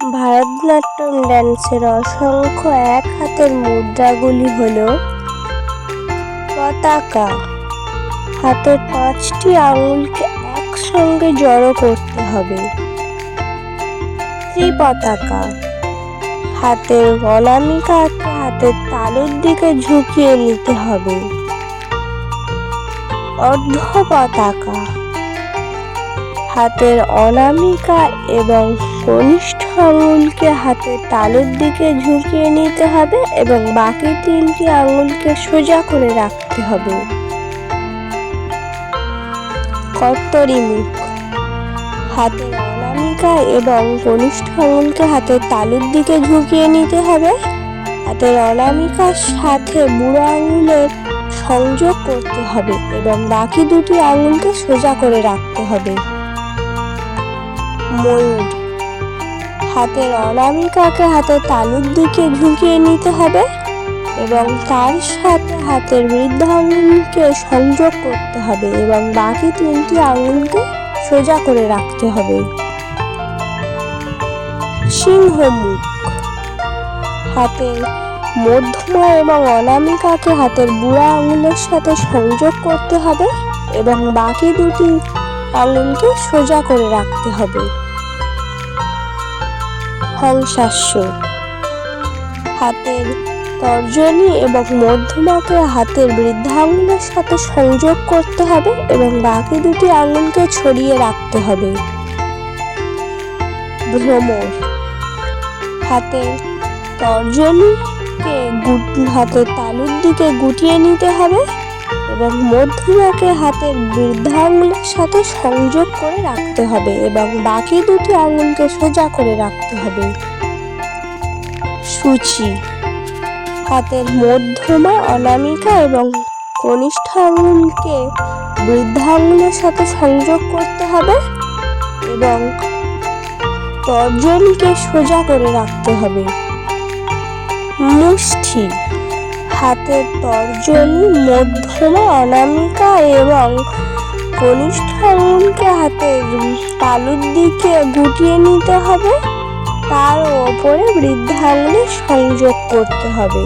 ভারতনাট্যম ড্যান্সের অসংখ্য এক হাতের মুদ্রাগুলি হল পতাকা। হাতের পাঁচটি আঙুলকে একসঙ্গে জড়ো করতে হবে। ত্রিপতাকা। হাতের অনামিকাকে হাতের তালুর দিকে ঝুঁকিয়ে নিতে হবে। অর্ধ পতাকা হাতের অনামিকা এবং কনিষ্ঠ আঙুলকে হাতের তালুর দিকে ঝুঁকিয়ে নিতে হবে এবং বাকি তিনটি আঙুলকে সোজা করে রাখতে হবে। কর্তরি মুখ। হাতের অনামিকা এবং কনিষ্ঠ আঙুলকে হাতের তালুর দিকে ঝুঁকিয়ে নিতে হবে। হাতের অনামিকার সাথে বুড়ো আঙুলের সংযোগ করতে হবে এবং বাকি দুটি আঙুলকে সোজা করে রাখতে হবে। ময়ূর। হাতের অনামিকাকে হাতের তালুর দিকে ঝুঁকিয়ে নিতে হবে এবং তার সাথে হাতের বৃদ্ধ আঙুলকে সংযোগ করতে হবে এবং বাকি তিনটি আঙুলকে সোজা করে রাখতে হবে। সিংহমুখ হাতের মধ্যমা এবং অনামিকাকে হাতের বুড়া আঙুলের সাথে সংযোগ করতে হবে এবং বাকি দুটি আঙুলকে সোজা করে রাখতে হবে। হংসাস্য হাতের তর্জনী এবং মধ্যমাকে হাতের বৃদ্ধাঙ্গুলের সাথে সংযোগ করতে হবে এবং বাকি দুটি আঙুলকে ছড়িয়ে রাখতে হবে। ভ্রমর। হাতের তর্জনীকে হাতের তালুর দিকে গুটিয়ে নিতে হবে। এবং মধ্যমাকে হাতের বৃদ্ধাঙ্গুলের সাথে সংযোগ করে রাখতে হবে এবং বাকি দুটি আঙুলকে সোজা করে রাখতে হবে। সূচি। হাতের মধ্যমা অনামিকা এবং কনিষ্ঠ আঙুলকে বৃদ্ধাঙ্গুলের সাথে সংযোগ করতে হবে এবং তর্জনকে সোজা করে রাখতে হবে। মুষ্টি। হাতের তর্জনী, মধ্যমা, অনামিকা এবং কনিষ্ঠ আঙুলকে হাতের তালুর দিকে গুটিয়ে নিতে হবে। তার ওপরে বৃদ্ধা আঙুলে সংযোগ করতে হবে।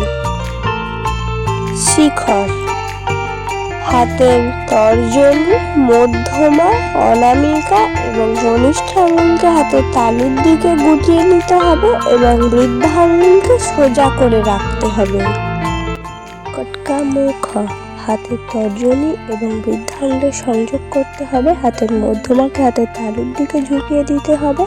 শিখর। হাতের তর্জনী, মধ্যমা, অনামিকা এবং কনিষ্ঠ আঙুলকে হাতের তালুর দিকে গুটিয়ে নিতে হবে এবং বৃদ্ধা আঙুলকে সোজা করে রাখতে হবে। মুখ হাতের তর্জনী এবং বৃদ্ধাঙ্গে সংযোগ করতে হবে। হাতের মধ্যমাকে হাতের তালুর দিকে ঝুঁকিয়ে দিতে হবে।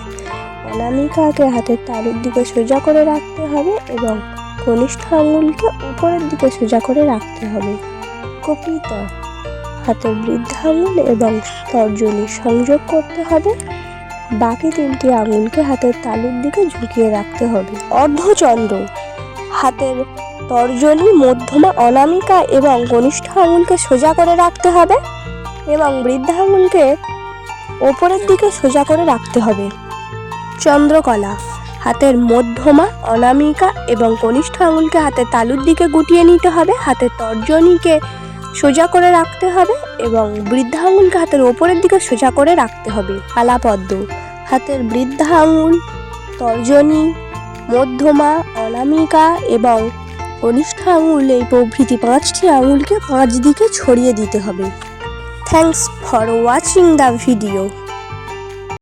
অনামিকাকে হাতের তালুর দিকে সোজা করে রাখতে হবে এবং কনিষ্ঠ আঙুলকে উপরের দিকে সোজা করে রাখতে হবে। কপিত। হাতের বৃদ্ধাঙ্গুল এবং তর্জনী সংযোগ করতে হবে। বাকি তিনটি আঙুলকে হাতের তালুর দিকে ঝুঁকিয়ে রাখতে হবে। অর্ধচন্দ্র। হাতের তর্জনী, মধ্যমা, অনামিকা এবং কনিষ্ঠ আঙুলকে সোজা করে রাখতে হবে এবং বৃদ্ধা আঙুলকে ওপরের দিকে সোজা করে রাখতে হবে। চন্দ্রকলা, হাতের মধ্যমা, অনামিকা এবং কনিষ্ঠ আঙুলকে হাতের তালুর দিকে গুটিয়ে নিতে হবে হাতের তর্জনীকে সোজা করে রাখতে হবে এবং বৃদ্ধা আঙুলকে হাতের ওপরের দিকে সোজা করে রাখতে হবে। আলাপদ্ম হাতের বৃদ্ধা আঙুল তর্জনী, মধ্যমা, অনামিকা এবং কনিষ্ঠ আঙুল এই প্রভৃতি পাঁচটি আঙুলকে পাঁচ দিকে ছড়িয়ে দিতে হবে। Thanks for watching the video